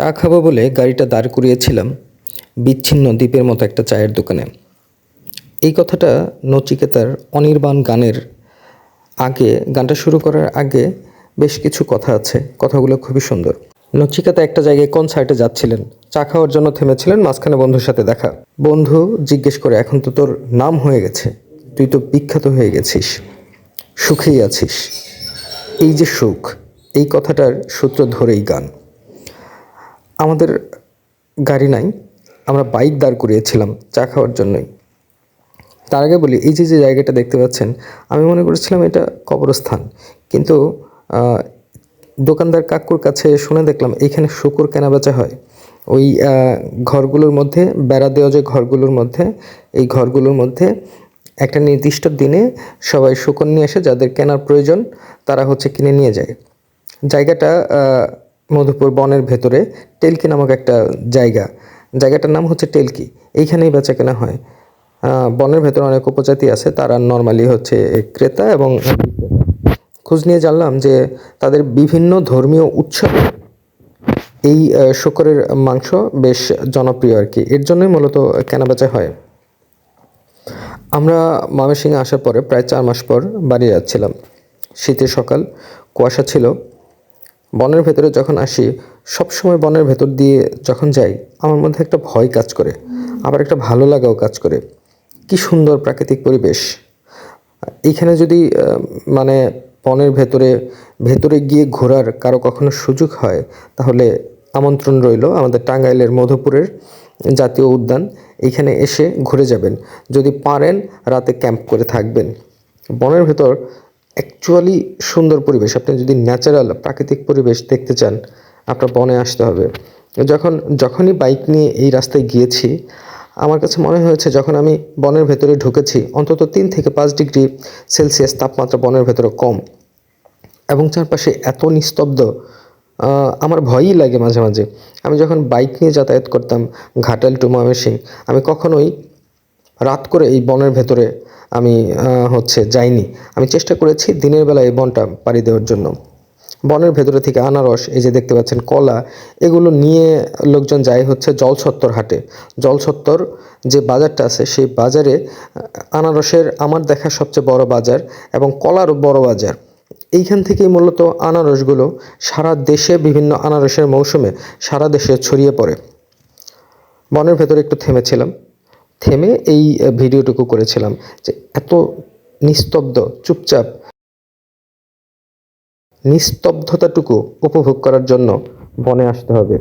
চা খাব বলে গাড়িটা দাঁড় করিয়েছিলাম, বিচ্ছিন্ন দ্বীপের মতো একটা চায়ের দোকানে। এই কথাটা নচিকেতার অনির্বাণ গানের আগে, গানটা শুরু করার আগে বেশ কিছু কথা আছে, কথাগুলো খুবই সুন্দর। নচিকেতা একটা জায়গায় কনসার্টে যাচ্ছিলেন, চা খাওয়ার জন্য থেমেছিলেন, মাঝখানে বন্ধুর সাথে দেখা। বন্ধু জিজ্ঞেস করে, এখন তো তোর নাম হয়ে গেছে, তুই তো বিখ্যাত হয়ে গেছিস, সুখেই আছিস। এই যে সুখ, এই কথাটার সূত্র ধরেই গান। আমাদের গাড়ি নাই, আমরা বাইক দাঁড় করিয়েছিলাম চা খাওয়ার জন্যই। তার আগে বলি, এই যে যে জায়গাটা দেখতে পাচ্ছেন, আমি মনে করেছিলাম এটা কবরস্থান। কিন্তু দোকানদার কাকুর কাছে শুনে দেখলাম, এখানে শুকুর কেনা বেচা হয়। ওই ঘরগুলোর মধ্যে, বেড়া দেওয়া যে ঘরগুলোর মধ্যে, এই ঘরগুলোর মধ্যে একটা নির্দিষ্ট দিনে সবাই শুকর নিয়ে এসে যাদের কেনার প্রয়োজন, তারা হচ্ছে কিনে নিয়ে যায়। জায়গাটা মধুপুর বনের ভেতরে টেলকি নামক একটা জায়গা। জায়গাটার নাম হচ্ছে টেলকি। এইখানেই বেচা কেনা হয় বনের ভেতরে অনেক উপজাতি আছে, তারা নর্মালি হচ্ছে ক্রেতা এবং খোঁজ নিয়ে জানলাম যে তাদের বিভিন্ন ধর্মীয় উৎসবে, এই শূকরের মাংস বেশ জনপ্রিয় আর কি। এর জন্যই মূলত কেনাবেচা হয়। আমরা ময়মনসিংহে আসার পরে প্রায় চার মাস পর বাড়ি যাচ্ছিলাম। শীতের সকাল, কুয়াশা ছিল। বনের ভেতরে যখন আসি, সবসময় বনের ভেতর দিয়ে যখন যাই, আমার মধ্যে একটা ভয় কাজ করে। আবার একটা ভালো লাগাও কাজ করে। কি সুন্দর প্রাকৃতিক পরিবেশ। এইখানে যদি মানে বনের ভেতরে ভেতরে গিয়ে ঘোরার কারও কখনো সুযোগ হয়, তাহলে আমন্ত্রণ রইল আমাদের টাঙ্গাইলের মধুপুরের জাতীয় উদ্যান। এইখানে এসে ঘুরে যাবেন। যদি পারেন, রাতে ক্যাম্প করে থাকবেন। বনের ভেতর অ্যাকচুয়ালি সুন্দর পরিবেশ। আপনি যদি ন্যাচারাল প্রাকৃতিক পরিবেশ দেখতে চান, আপনার বনে আসতে হবে। যখন, যখনই বাইক নিয়ে এই রাস্তায় গিয়েছি, আমার কাছে মনে হয়েছে যখন আমি বনের ভেতরে ঢুকেছি, অন্তত তিন থেকে পাঁচ ডিগ্রি সেলসিয়াস তাপমাত্রা বনের ভেতরে কম। এবং চারপাশে এত নিস্তব্ধ আমার ভয়ই লাগে মাঝে মাঝে। আমি যখন বাইক নিয়ে যাতায়াত করতাম, ঘাটাল টু ময়মনসিং আমি কখনোই রাত করে এই বনের ভেতরে আমি হচ্ছে যাইনি। আমি চেষ্টা করেছি দিনের বেলা এই বনটা পাড়ি দেওয়ার জন্য। বনের ভেতরে থেকে আনারস, এই যে দেখতে পাচ্ছেন কলা, এগুলো নিয়ে লোকজন যায় হচ্ছে জলছত্তর হাটে। জলছত্তর যে বাজারটা আছে, সেই বাজারে আনারসের আমার দেখা সবচেয়ে বড় বাজার এবং কলারও বড় বাজার। এইখান থেকেই মূলত আনারসগুলো সারা দেশে বিভিন্ন আনারসের মৌসুমে সারা দেশে ছড়িয়ে পড়ে। বনের ভেতরে একটু থেমেছিলাম। থেমে এই ভিডিওটুকু করেছিলাম যে এত নিস্তব্ধ, চুপচাপ, নিস্তব্ধতাটুকু উপভোগ করার জন্য বনে আসতে হবে।